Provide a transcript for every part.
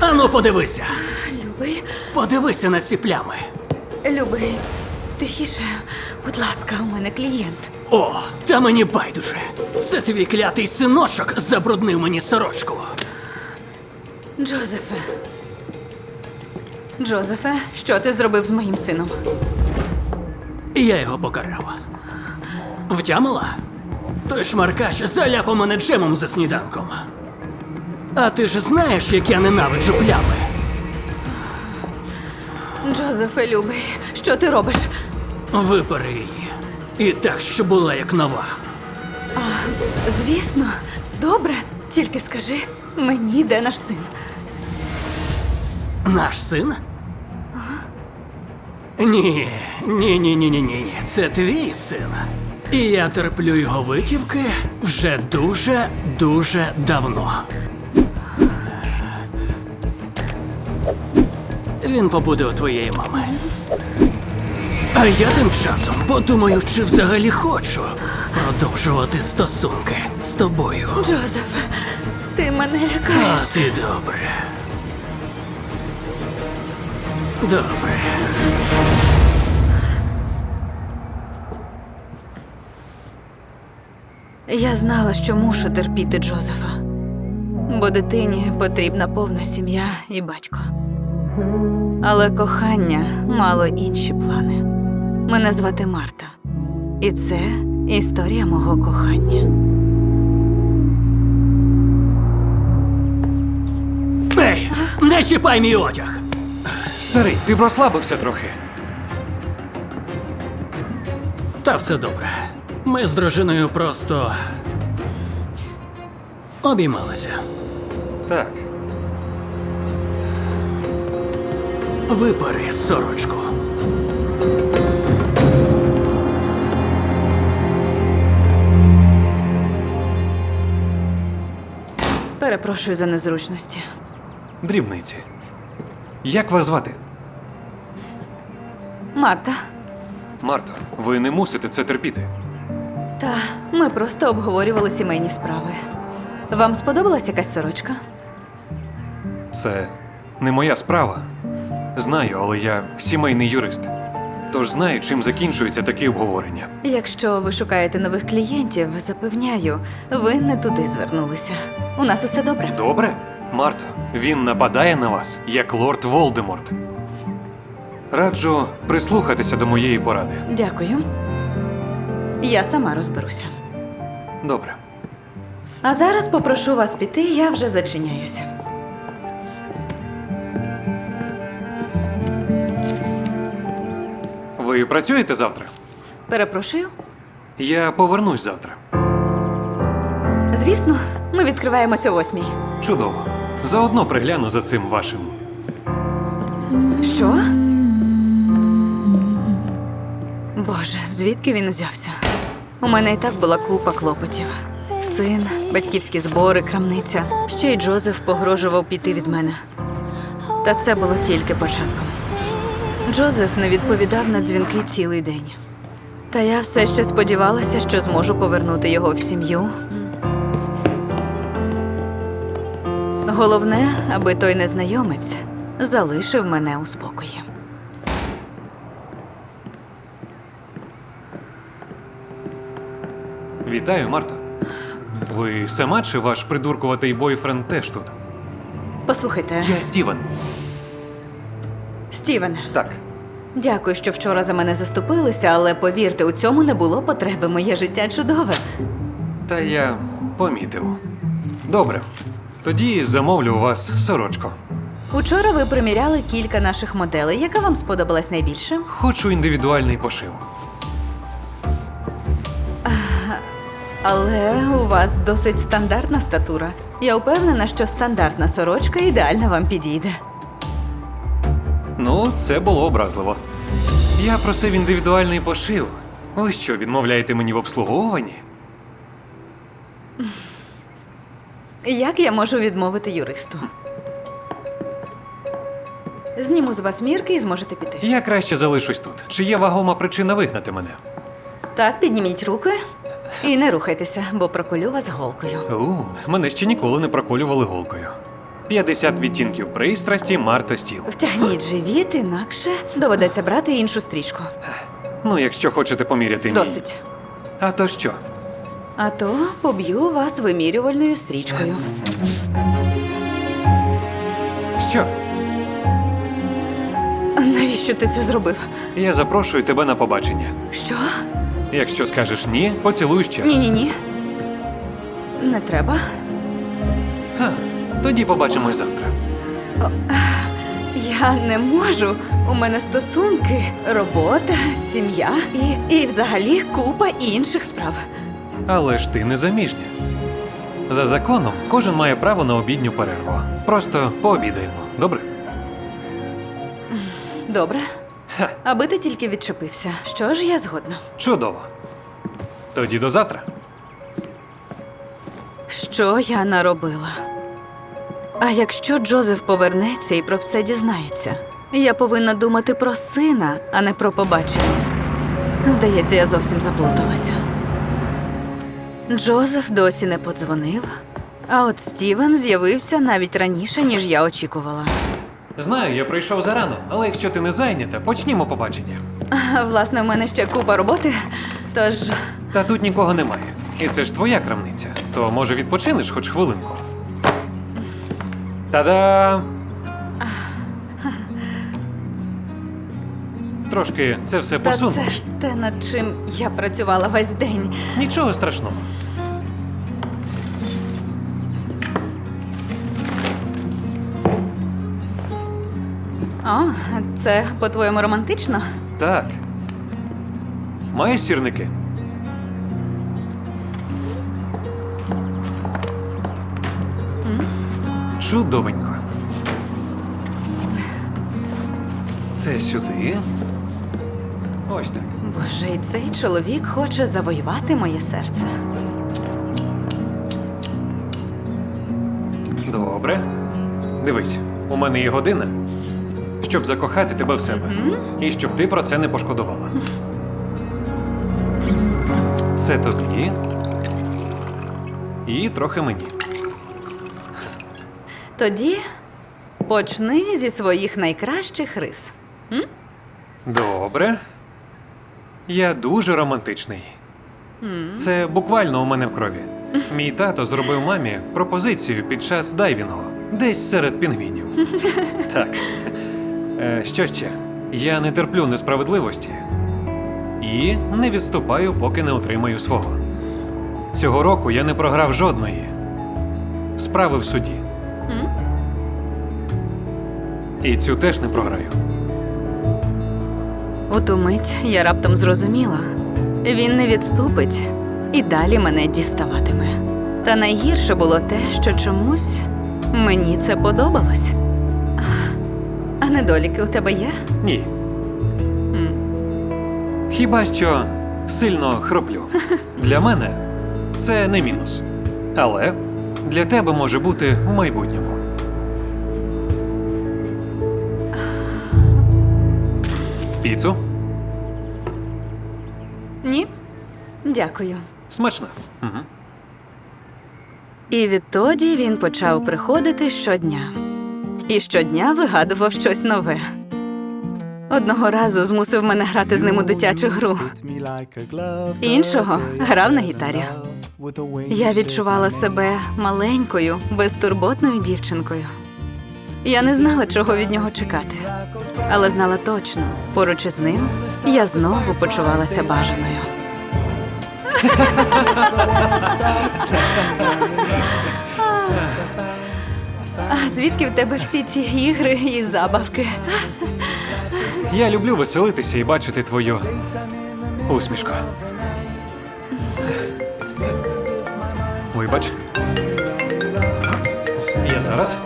Ану, подивися. Любий, Подивися на ці плями. любий, тихіше. Будь ласка, у мене клієнт. О, та мені байдуже. Це твій клятий синочок забруднив мені сорочку. Джозефе. Джозефе, що ти зробив з моїм сином? Я його покарав. Втямила? Той шмаркач заляпав мене джемом за сніданком. А ти ж знаєш, як я ненавиджу плями. Джозефе, любий, що ти робиш? Випари її. І так, що була як нова. Звісно, добре. Тільки скажи мені, де наш син. Наш син? Ні, ні, ні, ні, ні, ні. Це твій син. І я терплю його витівки вже дуже, дуже давно. Він побуде у твоєї мами. А я тим часом подумаю, чи взагалі хочу продовжувати стосунки з тобою. Джозефе, ти мене А лякаєш. ти добре. Добре. Я знала, що мушу терпіти Джозефа. Бо дитині потрібна повна сім'я і батько. Але кохання мало інші плани. Мене звати Марта. І це історія мого кохання. Ей, не чіпай мій одяг! Старий, ти б розслабився трохи. Та все добре. Ми з дружиною просто обіймалися. Так. Випари сорочку. Перепрошую за незручності. Дрібниці. Як вас звати? Марта, Марто, ви не мусите це терпіти. Та ми просто обговорювали сімейні справи. Вам сподобалась якась сорочка? Це не моя справа. Знаю, але я сімейний юрист. Тож знаю, чим закінчуються такі обговорення. Якщо ви шукаєте нових клієнтів, запевняю, ви не туди звернулися. У нас усе добре. Добре? Марто, він нападає на вас, як лорд Волдеморт. Раджу прислухатися до моєї поради. Дякую. Я сама розберуся. Добре. А зараз попрошу вас піти, я вже зачиняюсь. Ви працюєте завтра? Перепрошую. Я повернусь завтра. Звісно, ми відкриваємося о восьмій. Чудово. Заодно пригляну за цим вашим. Що? Боже, звідки він узявся? У мене і так була купа клопотів. Син, батьківські збори, крамниця. Ще й Джозеф погрожував піти від мене. Та це було тільки початком. Джозеф не відповідав на дзвінки цілий день. Та я все ще сподівалася, що зможу повернути його в сім'ю. Головне, аби той незнайомець залишив мене у спокої. Вітаю, Марто. Ви сама чи ваш придуркуватий бойфренд теж тут? Послухайте, Я Стівен. Стівене, Так. дякую, що вчора за мене заступилися, але повірте, у цьому не було потреби. Моє життя чудове. Та я помітив. Добре. Тоді замовлю у вас сорочку. Учора ви приміряли кілька наших моделей. Яка вам сподобалась найбільше? Хочу індивідуальний пошив. Але у вас досить стандартна статура. Я впевнена, що стандартна сорочка ідеально вам підійде. Ну, це було образливо. Я просив індивідуальний пошив. Ви що, відмовляєте мені в обслуговуванні? Як я можу відмовити юристу? Зніму з вас мірки і зможете піти. Я краще залишусь тут. Чи є вагома причина вигнати мене? Так, підніміть руки і не рухайтеся, бо проколю вас голкою. У, мене ще ніколи не проколювали голкою. 50 відтінків пристрасті Марта Стіл. Втягніть живіт, інакше доведеться брати іншу стрічку. Ну, якщо хочете поміряти мій. Досить. А то що? А то поб'ю вас вимірювальною стрічкою. Що? Навіщо ти це зробив? Я запрошую тебе на побачення. Що? Якщо скажеш ні, поцілуй ще раз. Ні, ні, ні. Не треба. Ха, тоді побачимось завтра. Я не можу. У мене стосунки, робота, сім'я і, і взагалі купа інших справ. Але ж ти не заміжня. За законом, кожен має право на обідню перерву. Просто пообідаємо, добре? Добре. Аби ти тільки відчепився. Що ж, я згодна. Чудово. Тоді до завтра. Що я наробила? А якщо Джозеф повернеться і про все дізнається, я повинна думати про сина, а не про побачення. Здається, я зовсім заплуталася. Джозеф досі не подзвонив, а от Стівен з'явився навіть раніше, ніж я очікувала. Знаю, я прийшов зарано, але якщо ти не зайнята, почнімо побачення. А, Власне, у мене ще купа роботи, тож Та тут нікого немає. І це ж твоя крамниця. То може відпочинеш хоч хвилинку. Та-да! Трошки це все та посуну. це ж те, над чим я працювала весь день. Нічого страшного. Це по-твоєму романтично? Так. Маєш сірники? Чудовенько. Це сюди. Ось так. Боже, і цей чоловік хоче завоювати моє серце. Добре. Дивись, у мене є година, щоб закохати тебе в себе. І щоб ти про це не пошкодувала. Це тобі. І трохи мені. Тоді почни зі своїх найкращих рис. Добре. Я дуже романтичний. Це буквально у мене в крові. Мій тато зробив мамі пропозицію під час дайвінгу, десь серед пінгвінів. Так. Е, що ще? Я не терплю несправедливості і не відступаю, поки не отримаю свого. Цього року я не програв жодної справи в суді. М? І цю теж не програю. У ту мить я раптом зрозуміла. Він не відступить і далі мене діставатиме. Та найгірше було те, що чомусь мені це подобалось. Недоліки у тебе є? Ні. М. Хіба що сильно хроплю. Для мене це не мінус. Але для тебе може бути в майбутньому. Піцу? Ні? Дякую. Смачно. Угу. І відтоді він почав приходити щодня. І щодня вигадував щось нове. Одного разу змусив мене грати з ним у дитячу гру. Іншого грав на гітарі. Я відчувала себе маленькою, безтурботною дівчинкою. Я не знала, чого від нього чекати, але знала точно, поруч із ним я знову почувалася бажаною. А звідки в тебе всі ці ігри і забавки? Я люблю веселитися і бачити твою усмішку. Вибач. Я зараз.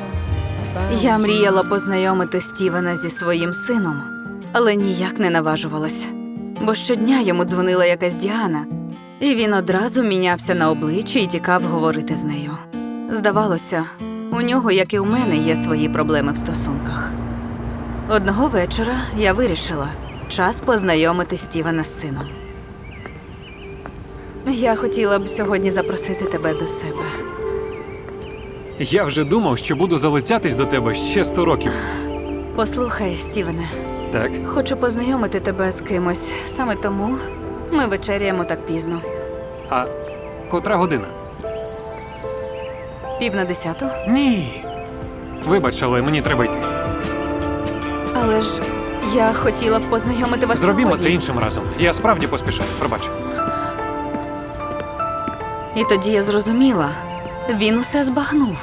Я мріяла познайомити Стівена зі своїм сином, але ніяк не наважувалась. Бо щодня йому дзвонила якась Діана, і він одразу мінявся на обличчі і тікав говорити з нею. Здавалося, у нього, як і у мене, є свої проблеми в стосунках. Одного вечора я вирішила час познайомити Стівена з сином. Я хотіла б сьогодні запросити тебе до себе. Я вже думав, що буду залицятись до тебе ще сто років. Послухай, Стівене, Так, хочу познайомити тебе з кимось. Саме тому ми вечеряємо так пізно. а котра година? Пів на десяту. Ні. Вибач, але мені треба йти. Але ж я хотіла б познайомити вас Зробімо сьогодні. це іншим разом. Я справді поспішаю. Пробач. І тоді я зрозуміла, він усе збагнув.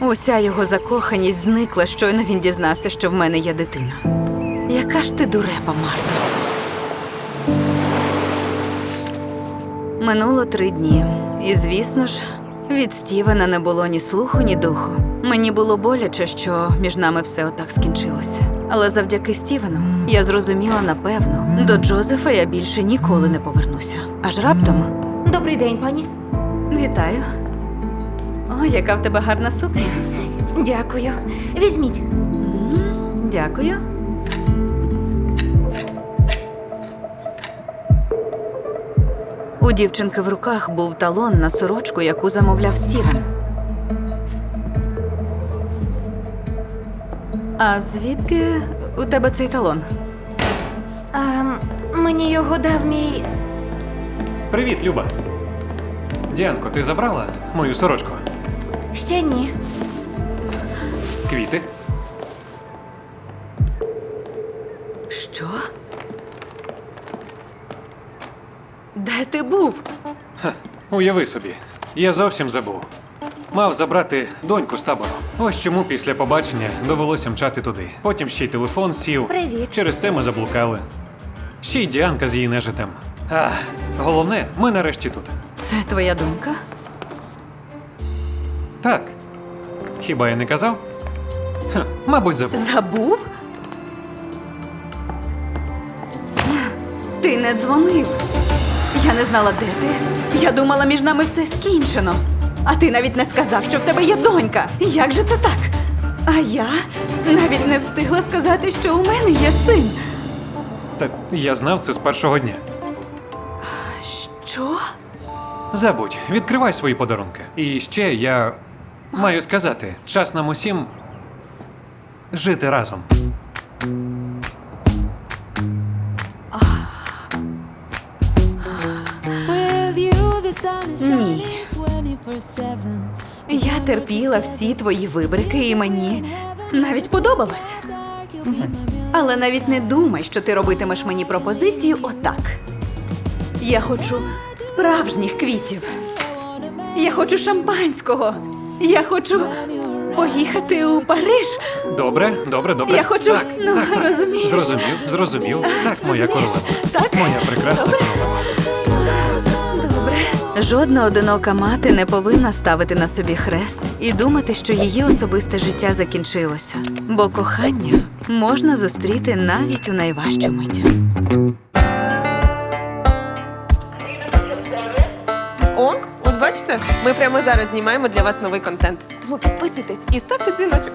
Уся його закоханість зникла, щойно він дізнався, що в мене є дитина. Яка ж ти дурепа, Марто? Минуло три дні, і звісно ж, від Стівена не було ні слуху, ні духу. Мені було боляче, що між нами все отак скінчилося. Але завдяки Стівену я зрозуміла напевно, до Джозефа я більше ніколи не повернуся. Аж раптом Добрий день, пані. Вітаю. О, яка в тебе гарна сукня. Дякую. Візьміть. Дякую. У дівчинки в руках був талон на сорочку, яку замовляв Стівен. А звідки у тебе цей талон? Ем, мені його дав мій. Привіт, Люба. Діанко, ти забрала мою сорочку? Ще ні. Квіти? Де ти був? Уяви собі, я зовсім забув. Мав забрати доньку з табору. Ось чому після побачення довелося мчати туди. Потім ще й телефон сів. Привіт. Через це ми заблукали. Ще й Діанка з її нежитем. А, головне, ми нарешті тут. Це твоя донька? Так. Хіба я не казав? Ха, мабуть, забув. Забув? Ти не дзвонив. Я не знала, де ти. Я думала, між нами все скінчено. А ти навіть не сказав, що в тебе є донька. Як же це так? А я навіть не встигла сказати, що у мене є син. Так я знав це з першого дня. Що? Забудь, відкривай свої подарунки. І ще я маю сказати, час нам усім жити разом. Я терпіла всі твої вибрики, і мені навіть подобалось. Але навіть не думай, що ти робитимеш мені пропозицію отак. Я хочу справжніх квітів. Я хочу шампанського. Я хочу поїхати у Париж. Добре, добре, добре. Я хочу- Так, ну, так, так. розумієш. Зрозумів, зрозумів. Так, моя королева. Так? Моя прекрасна Добре. Жодна одинока мати не повинна ставити на собі хрест і думати, що її особисте життя закінчилося. Бо кохання можна зустріти навіть у найважчу мить. О, от бачите, ми прямо зараз знімаємо для вас новий контент. Тому підписуйтесь і ставте дзвіночок.